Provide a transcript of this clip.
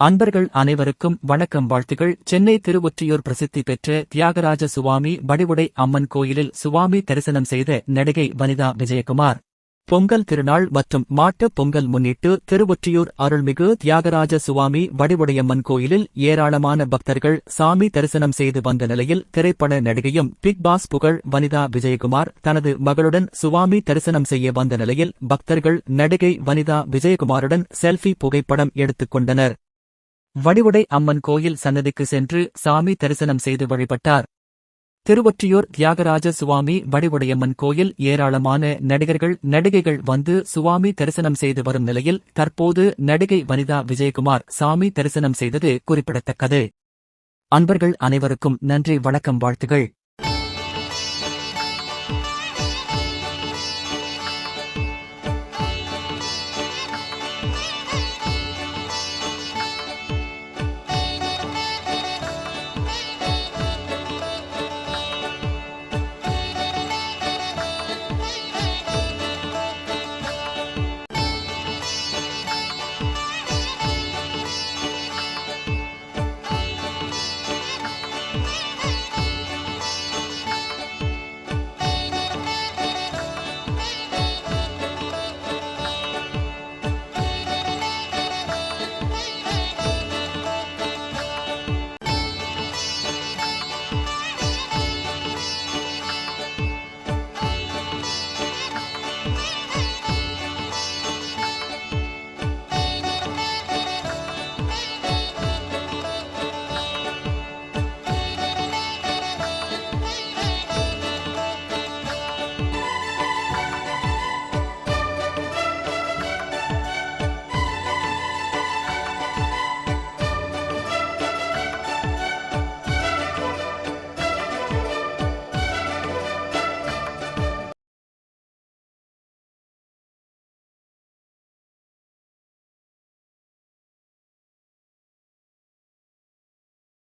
அன்பர்கள் அனைவருக்கும் வணக்கம் வாழ்த்துகள் சென்னை திருவொற்றியூர் பிரசித்தி பெற்ற தியாகராஜ சுவாமி வடிவுடை அம்மன் கோயிலில் சுவாமி தரிசனம் செய்த நடிகை வனிதா விஜயகுமார். பொங்கல் திருநாள் மற்றும் மாட்டுப் பொங்கல் முன்னிட்டு திருவொற்றியூர் அருள்மிகு தியாகராஜ சுவாமி வடிவுடையம்மன் கோயிலில் ஏராளமான பக்தர்கள் சாமி தரிசனம் செய்து வந்த நிலையில் திரைப்பட நடிகையும் பிக் பாஸ் புகழ் வனிதா விஜயகுமார் தனது மகளுடன் சுவாமி தரிசனம் செய்ய வந்த நிலையில் பக்தர்கள் நடிகை வனிதா விஜயகுமாருடன் செல்ஃபி புகைப்படம் எடுத்துக் கொண்டனர். வடிவுடை அம்மன் கோயில் சன்னதிக்கு சென்று சாமி தரிசனம் செய்து வழிபட்டார். திருவொற்றியூர் தியாகராஜ சுவாமி வடிவுடையம்மன் கோயில் ஏராளமான நடிகர்கள் நடிகைகள் வந்து சுவாமி தரிசனம் செய்து வரும் நிலையில் தற்போது நடிகை வனிதா விஜயகுமார் சாமி தரிசனம் செய்தது குறிப்பிடத்தக்கது. அன்பர்கள் அனைவருக்கும் நன்றி வணக்கம் வாழ்த்துகள்